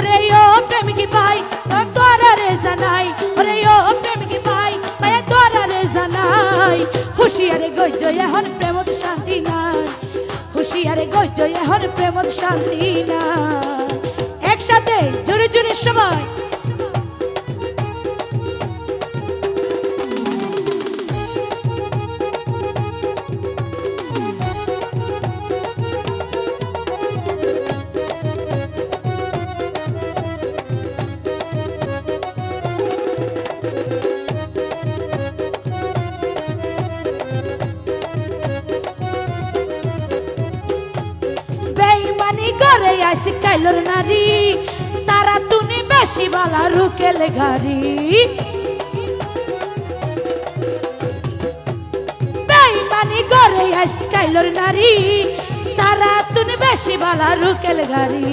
ওরে ও প্রেমিকি ভাই তোরা রে জানাই। ওরে ও প্রেমিকি ভাই ভাই তোরা রে জানাই। হুশিয়ারে গজ্জ, এখন প্রেমত শান্তি নাই। হুশিয়ারে গজ্জ, এখন প্রেমত শান্তি নাই। একসাথে জোরে জোরে সবাই আসি নারী, তারা তুনি বেশি বালা রুকেলে গাড়ি। বেইমানি করে আসি কাইলর নারী, তারা তুনি বেশি বালা রুকেল গাড়ি।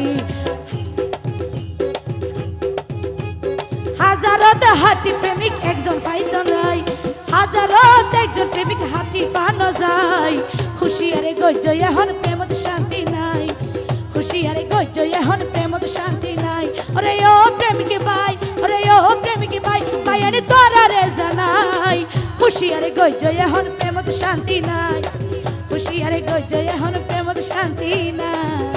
হাজারত হাতি প্রেমিক একজন ফাইতন রাই হাজারত একজন প্রেমিক হাতি ফানো যায় হুশিয়ারে গজ্জ এখন প্রেমত শান্তি নাই। এখন প্রেমত শান্তি নাই। ওরে ও প্রেমিক ভাই ওরে ও প্রেমিক ভাই ভাই আরে তোরা রে জানাই। হুশিয়ারে গজ্জ এখন প্রেমত শান্তি নাই। হুশিয়ারে গজ্জ এখন প্রেমত শান্তি নাই।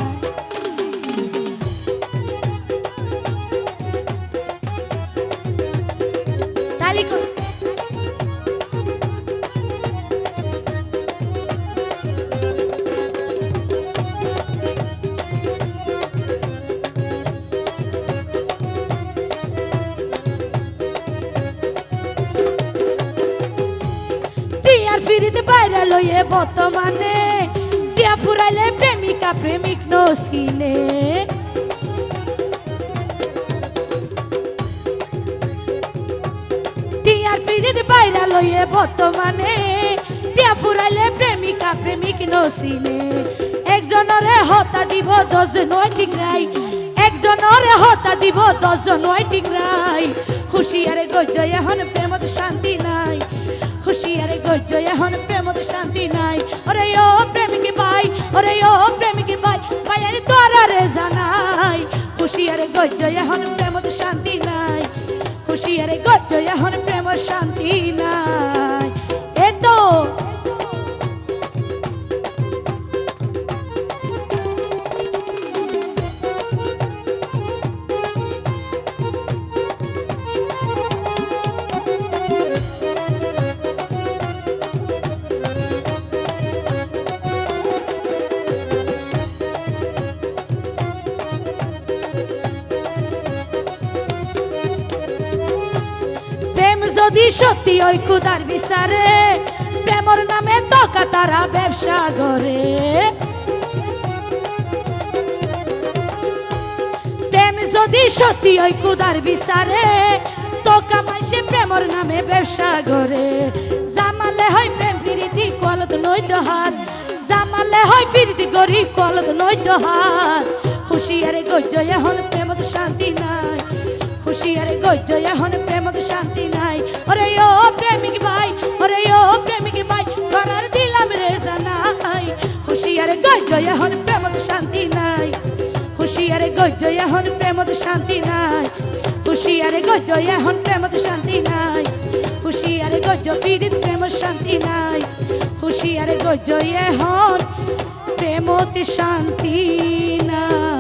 ফিরিতে বাইরে লইয়ে বর্তমানে। টিয়া ফুরাইলে প্রেমিকা প্রেমিক নসিনে টিয়ার ফিরিতে বাইরে লইয়ে বর্তমানে। টিয়া ফুরাইলে প্রেমিকা প্রেমিক নসিনে একজনরে হতা দিব দশজন টিকরাই একজনরে হতা দিব দশজন টিকরাই হুশিয়ারে গজ্জ এখন প্রেমত শান্তি নাই। হুশিয়ারে গজ্জ এখন প্রেমত শান্তি নাই। ওরে, ও প্রেমিকে ভাই ওরে, ও প্রেমিকে ভাই ভাই আরে তোরা রে জানাই হুশিয়ারে গজ্জ এখন প্রেমত শান্তি নাই। হুশিয়ারে গজ্জ এখন প্রেম শান্তি নাই। যদি সত্যি ওই কুদার বিচারে, প্রেমর নামে তকা তারা ব্যবসা করে। প্রেম যদি সত্যি ওই কুদার বিচারে তো কামাইছে প্রেমর নামে ব্যবসা করে। জামালে হয় প্রেম, ফিরিতি, কলদ নৈত হাত। জামালে হয় ফিরিতি, গরি, কলদ নৈত হাত। হুশিয়ারে গজ্জ, এখন প্রেমত শান্তি নাই। হুশিয়ারে গজ্জ, এখন প্রেমত শান্তি নাই। ওরে ও প্রেমিক ভাই, ওরে ও প্রেমিক ভাই করার দিলাম রে জানাই। হুশিয়ারে গজ্জ, এখন প্রেমত শান্তি নাই। হুশিয়ারে গজ্জ, এখন প্রেমত শান্তি নাই। হুশিয়ারে গজ্জ, এখন প্রেমত শান্তি নাই। হুশিয়ারে গজ্জ, ফিরিত প্রেমত শান্তি নাই। হুশিয়ারে গজ্জ, এখন প্রেমত শান্তি নাই।